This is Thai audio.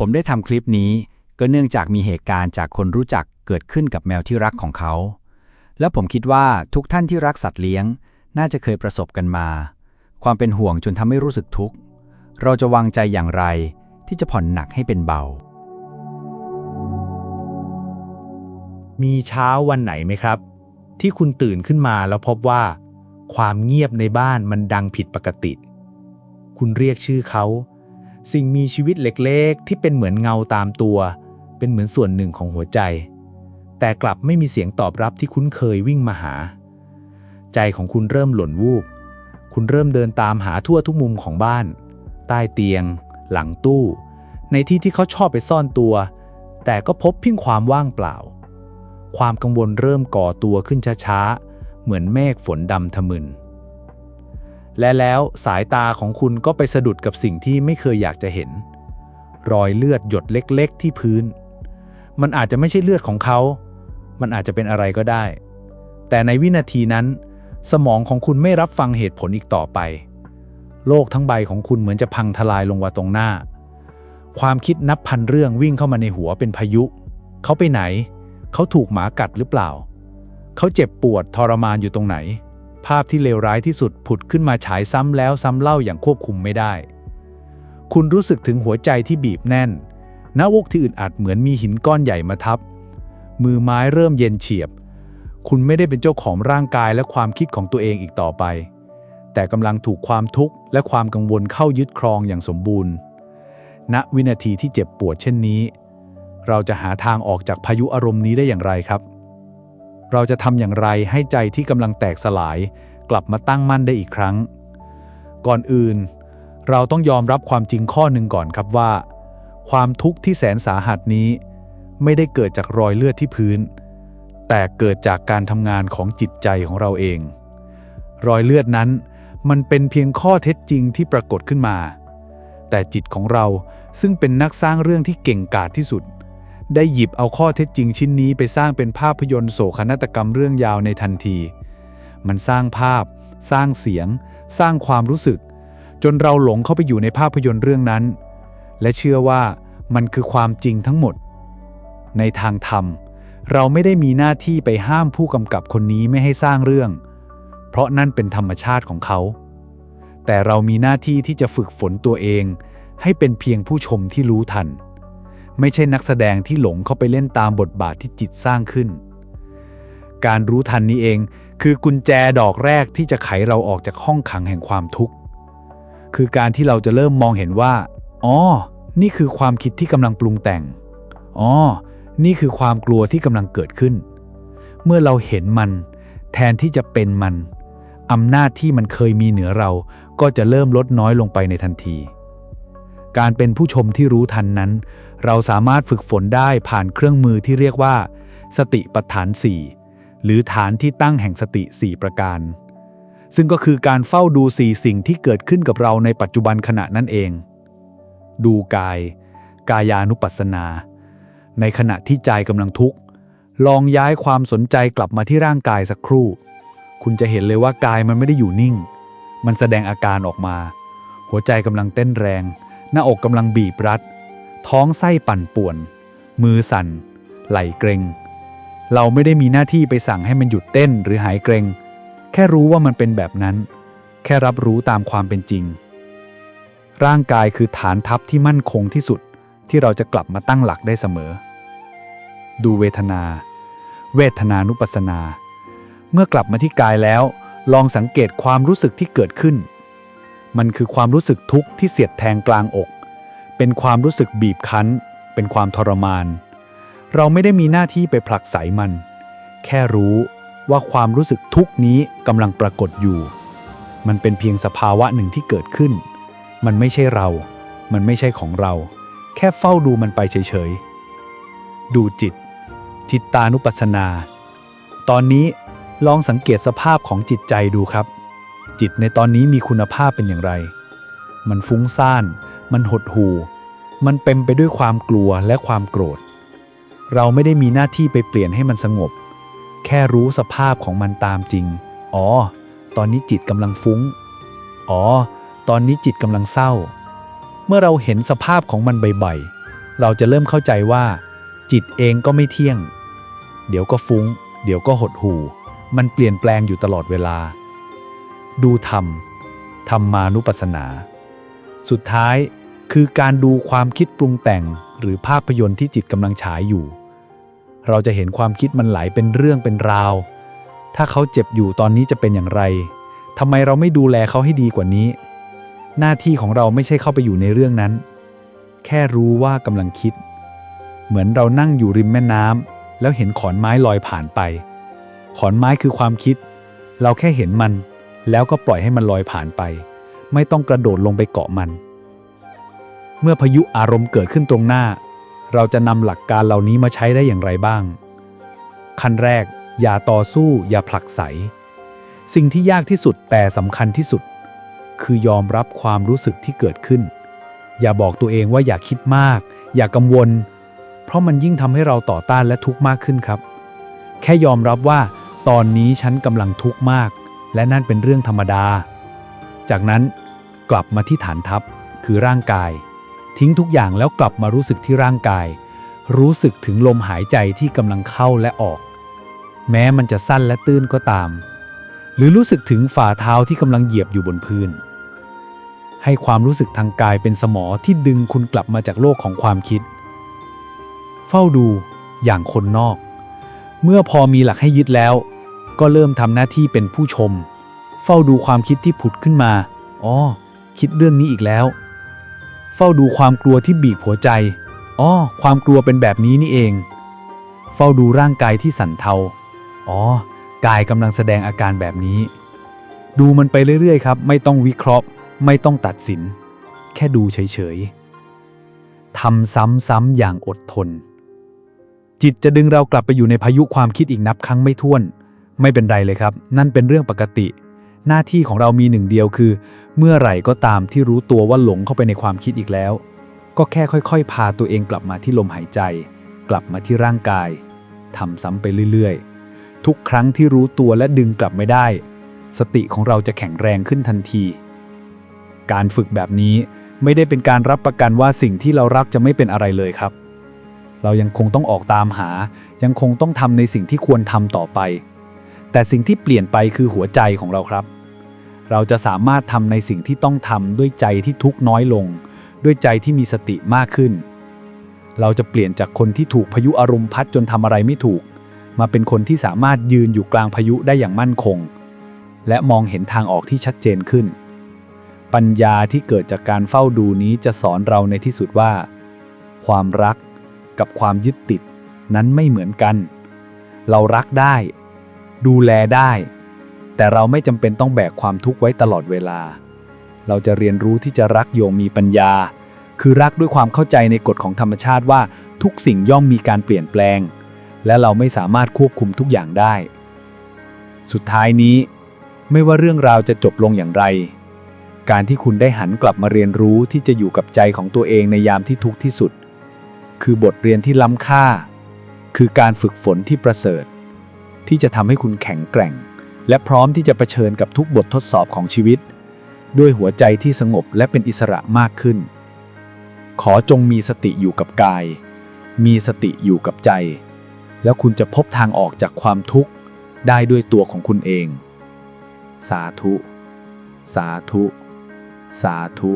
ผมได้ทำคลิปนี้ก็เนื่องจากมีเหตุการณ์จากคนรู้จักเกิดขึ้นกับแมวที่รักของเขา และผมคิดว่าทุกท่านที่รักสัตว์เลี้ยง น่าจะเคยประสบกันมา ความเป็นห่วงจนทำให้รู้สึกทุกข์ เราจะวางใจอย่างไรที่จะผ่อนหนักให้เป็นเบา มีเช้าวันไหนไหมครับ ที่คุณตื่นขึ้นมาแล้วพบว่า ความเงียบในบ้านมันดังผิดปกติ คุณเรียกชื่อเขา สิ่งมีชีวิตเล็กๆ ที่เป็นเหมือนเงาตามตัว เป็นเหมือนส่วนหนึ่งของหัวใจ แต่กลับไม่มีเสียงตอบรับที่คุ้นเคยวิ่งมาหา ใจของคุณเริ่มหล่นวูบ คุณเริ่มเดินตามหาทั่วทุกมุมของบ้าน ใต้เตียง หลังตู้ ในที่ที่เขาชอบไปซ่อนตัว แต่ก็พบเพียงความว่างเปล่า ความกังวลเริ่มก่อตัวขึ้นช้าๆ เหมือนเมฆฝนดำทะมึน และแล้วสายตาของคุณก็ไปสะดุดกับสิ่งที่ไม่เคยอยากจะเห็น รอยเลือดหยดเล็กๆที่พื้น มันอาจจะไม่ใช่เลือดของเขา มันอาจจะเป็นอะไรก็ได้ แต่ในวินาทีนั้น สมองของคุณไม่รับฟังเหตุผลอีกต่อไป โลกทั้งใบของคุณเหมือนจะพังทลายลงว่าตรงหน้า ความคิดนับพันเรื่องวิ่งเข้ามาในหัวเป็นพายุ เขาไปไหน เขาถูกหมากัดหรือเปล่า เขาเจ็บปวดทรมานอยู่ตรงไหน ภาพที่เลวร้ายที่สุดผุดขึ้นมาฉายซ้ำแล้วซ้ำเล่าอย่างควบคุมไม่ได้ คุณรู้สึกถึงหัวใจที่บีบแน่น หน้าอกที่อึดอัดเหมือนมีหินก้อนใหญ่มาทับ มือไม้เริ่มเย็นเฉียบ คุณไม่ได้เป็นเจ้าของร่างกายและความคิดของตัวเองอีกต่อไป แต่กำลังถูกความทุกข์และความกังวลเข้ายึดครองอย่างสมบูรณ์ ณ วินาทีที่เจ็บปวดเช่นนี้ เราจะหาทางออกจากพายุอารมณ์นี้ได้อย่างไรครับ เราจะทำอย่างไรให้ใจที่กำลังแตกสลาย กลับมาตั้งมั่นได้อีกครั้ง ก่อนอื่น เราต้องยอมรับความจริงข้อหนึ่งก่อนครับว่า ความทุกข์ที่แสนสาหัสนี้ ไม่ได้เกิดจากรอยเลือดที่พื้น แต่เกิดจากการทำงานของจิตใจของเราเอง รอยเลือดนั้น มันเป็นเพียงข้อเท็จจริงที่ปรากฏขึ้นมา แต่จิตของเราซึ่งเป็นนักสร้างเรื่องที่เก่งกาจที่สุด ได้หยิบเอาข้อเท็จจริงชิ้นนี้ไปสร้างเป็นภาพยนตร์โศกนาฏกรรมเรื่องยาวในทันที มันสร้างภาพ สร้างเสียง สร้างความรู้สึก จนเราหลงเข้าไปอยู่ในภาพยนตร์เรื่องนั้น และเชื่อว่ามันคือความจริงทั้งหมด ในทางธรรม เราไม่ได้มีหน้าที่ไปห้ามผู้กำกับคนนี้ไม่ให้สร้างเรื่อง เพราะนั่นเป็นธรรมชาติของเขา แต่เรามีหน้าที่ที่จะฝึกฝนตัวเอง ให้เป็นเพียงผู้ชมที่รู้ทัน ไม่ใช่นักแสดงที่หลงเข้าไปเล่นตามบทบาทที่จิตสร้างขึ้น การรู้ทันนี้เองคือกุญแจดอกแรกที่จะไขเราออกจากห้องขังแห่งความทุกข์ คือการที่เราจะเริ่มมองเห็นว่า อ๋อ นี่คือความคิดที่กำลังปรุงแต่ง อ๋อ นี่คือความกลัวที่กำลังเกิดขึ้น เมื่อเราเห็นมัน แทนที่จะเป็นมัน อำนาจที่มันเคยมีเหนือเราก็จะเริ่มลดน้อยลงไปในทันที การเป็นผู้ชมที่รู้ทันนั้น เราสามารถฝึกฝนได้ผ่านเครื่องมือที่เรียกว่า สติปัฏฐาน 4 หรือฐานที่ตั้งแห่งสติ 4 ประการ ซึ่งก็คือการเฝ้าดูสี่สิ่งที่เกิดขึ้นกับเราในปัจจุบันขณะนั่นเอง ดูกาย กายานุปัสสนา ในขณะที่ใจกำลังทุกข์ ลองย้ายความสนใจกลับมาที่ร่างกายสักครู่ คุณจะเห็นเลยว่ากายมันไม่ได้อยู่นิ่ง มันแสดงอาการออกมา หัวใจกำลังเต้นแรง หน้าอกกำลังบีบรัด ท้องไส้ปั่นป่วน มือสั่น ไหลเกรงเราไม่ได้มีหน้าที่ไปสั่งให้มันหยุดเต้นหรือหายเกรงแค่รู้ว่ามันเป็นแบบนั้น แค่รับรู้ตามความเป็นจริง ร่างกายคือฐานทัพที่มั่นคงที่สุดที่เราจะกลับมาตั้งหลักได้เสมอ ดูเวทนา เวทนานุปัสนา เมื่อกลับมาที่กายแล้ว ลองสังเกตความรู้สึกที่เกิดขึ้น มันคือความรู้สึกทุกข์ที่เสียดแทงกลางอก เป็นความรู้สึกบีบคั้น เป็นความทรมาน เราไม่ได้มีหน้าที่ไปผลักไสมัน แค่รู้ว่าความรู้สึกทุกข์นี้กำลังปรากฏอยู่ มันเป็นเพียงสภาวะหนึ่งที่เกิดขึ้น มันไม่ใช่เรา มันไม่ใช่ของเรา แค่เฝ้าดูมันไปเฉยๆ ดูจิต จิตตานุปัสสนา ตอนนี้ลองสังเกตสภาพของจิตใจดูครับ จิตในตอนนี้มีคุณภาพเป็นอย่างไร มันฟุ้งซ่าน มันหดหู่ มันเต็มไปด้วยความกลัวและความโกรธ เราไม่ได้มีหน้าที่ไปเปลี่ยนให้มันสงบ แค่รู้สภาพของมันตามจริง อ๋อ ตอนนี้จิตกำลังฟุ้ง อ๋อ ตอนนี้จิตกำลังเศร้า เมื่อเราเห็นสภาพของมันบ่อยๆ เราจะเริ่มเข้าใจว่า จิตเองก็ไม่เที่ยง เดี๋ยวก็ฟุ้ง เดี๋ยวก็หดหู่ มันเปลี่ยนแปลงอยู่ตลอดเวลา ดูธรรม ธรรมานุปัสสนา สุดท้ายคือการดูความคิดปรุงแต่งหรือภาพยนตร์ที่จิตกำลังฉายอยู่ เราจะเห็นความคิดมันไหลเป็นเรื่องเป็นราว ถ้าเขาเจ็บอยู่ตอนนี้จะเป็นอย่างไรทำไมเราไม่ดูแลเขาให้ดีกว่านี้ หน้าที่ของเราไม่ใช่เข้าไปอยู่ในเรื่องนั้น แค่รู้ว่ากำลังคิด เหมือนเรานั่งอยู่ริมแม่น้ำแล้วเห็นขอนไม้ลอยผ่านไป ขอนไม้คือความคิด เราแค่เห็นมัน แล้วก็ปล่อยให้มันลอยผ่านไป ไม่ต้องกระโดดลงไปเกาะมัน เมื่อพายุอารมณ์เกิดขึ้นตรงหน้า เราจะนำหลักการเหล่านี้มาใช้ได้อย่างไรบ้าง ขั้นแรก อย่าต่อสู้ อย่าผลักไส สิ่งที่ยากที่สุดแต่สำคัญที่สุด คือยอมรับความรู้สึกที่เกิดขึ้น อย่าบอกตัวเองว่าอย่าคิดมาก อย่ากังวล เพราะมันยิ่งทำให้เราต่อต้านและทุกข์มากขึ้นครับ แค่ยอมรับว่า ตอนนี้ฉันกำลังทุกข์มาก และนั่นเป็นเรื่องธรรมดา จากนั้นกลับมาที่ฐานทัพคือร่างกาย ทิ้งทุกอย่างแล้วกลับมารู้สึกที่ร่างกาย รู้สึกถึงลมหายใจที่กำลังเข้าและออก แม้มันจะสั้นและตื้นก็ตาม หรือรู้สึกถึงฝ่าเท้าที่กำลังเหยียบอยู่บนพื้น ให้ความรู้สึกทางกายเป็นสมอที่ดึงคุณกลับมาจากโลกของความคิด เฝ้าดูอย่างคนนอก เมื่อพอมีหลักให้ยึดแล้ว ก็เริ่มทำหน้าที่เป็นผู้ชม เฝ้าดูความคิดที่ผุดขึ้นมา อ๋อ คิดเรื่องนี้อีกแล้ว เฝ้าดูความกลัวที่บีบหัวใจ อ๋อ ความกลัวเป็นแบบนี้นี่เอง เฝ้าดูร่างกายที่สั่นเทา อ๋อ กายกำลังแสดงอาการแบบนี้ ดูมันไปเรื่อยๆครับ ไม่ต้องวิเคราะห์ ไม่ต้องตัดสิน แค่ดูเฉยๆทำซ้ำๆอย่างอดทนจิตจะดึงเรากลับไปอยู่ในพายุความคิดอีกนับครั้งไม่ถ้วน ไม่เป็นไรเลยครับ นั่นเป็นเรื่องปกติ หน้าที่ของเรามีหนึ่งเดียวคือ เมื่อไหร่ก็ตามที่รู้ตัวว่าหลงเข้าไปในความคิดอีกแล้ว ก็แค่ค่อยๆ พาตัวเองกลับมาที่ลมหายใจ กลับมาที่ร่างกายทำซ้ำไปเรื่อยๆ ทุกครั้งที่รู้ตัวและดึงกลับไม่ได้ สติของเราจะแข็งแรงขึ้นทันที การฝึกแบบนี้ไม่ได้เป็นการรับประกันว่าสิ่งที่เรารักจะไม่เป็นอะไรเลยครับ เรายังคงต้องออกตามหา ยังคงต้องทำในสิ่งที่ควรทำต่อไป แต่สิ่งที่เปลี่ยนไปคือหัวใจของเราครับ เราจะสามารถทำในสิ่งที่ต้องทำด้วยใจที่ทุกน้อยลง ด้วยใจที่มีสติมากขึ้น เราจะเปลี่ยนจากคนที่ถูกพายุอารมณ์พัดจนทำอะไรไม่ถูก มาเป็นคนที่สามารถยืนอยู่กลางพายุได้อย่างมั่นคง และมองเห็นทางออกที่ชัดเจนขึ้น ปัญญาที่เกิดจากการเฝ้าดูนี้จะสอนเราในที่สุดว่า ความรักกับความยึดติดนั้นไม่เหมือนกัน เรารักได้ ดูแลได้ แต่เราไม่จำเป็นต้องแบกความทุกข์ไว้ตลอดเวลา เราจะเรียนรู้ที่จะรักโยงมีปัญญา คือรักด้วยความเข้าใจในกฎของธรรมชาติว่าทุกสิ่งย่อมมีการเปลี่ยนแปลง และเราไม่สามารถควบคุมทุกอย่างได้ สุดท้ายนี้ ไม่ว่าเรื่องราวจะจบลงอย่างไร การที่คุณได้หันกลับมาเรียนรู้ที่จะอยู่กับใจของตัวเองในยามที่ทุกข์ที่สุด คือบทเรียนที่ล้ำค่า คือการฝึกฝนที่ประเสริฐ ที่จะทำให้คุณแข็งแกร่ง และพร้อมที่จะเผชิญกับทุกบททดสอบของชีวิต ด้วยหัวใจที่สงบและเป็นอิสระมากขึ้น ขอจงมีสติอยู่กับกาย มีสติอยู่กับใจ แล้วคุณจะพบทางออกจากความทุกข์ได้ด้วยตัวของคุณเอง สาธุ สาธุ สาธุ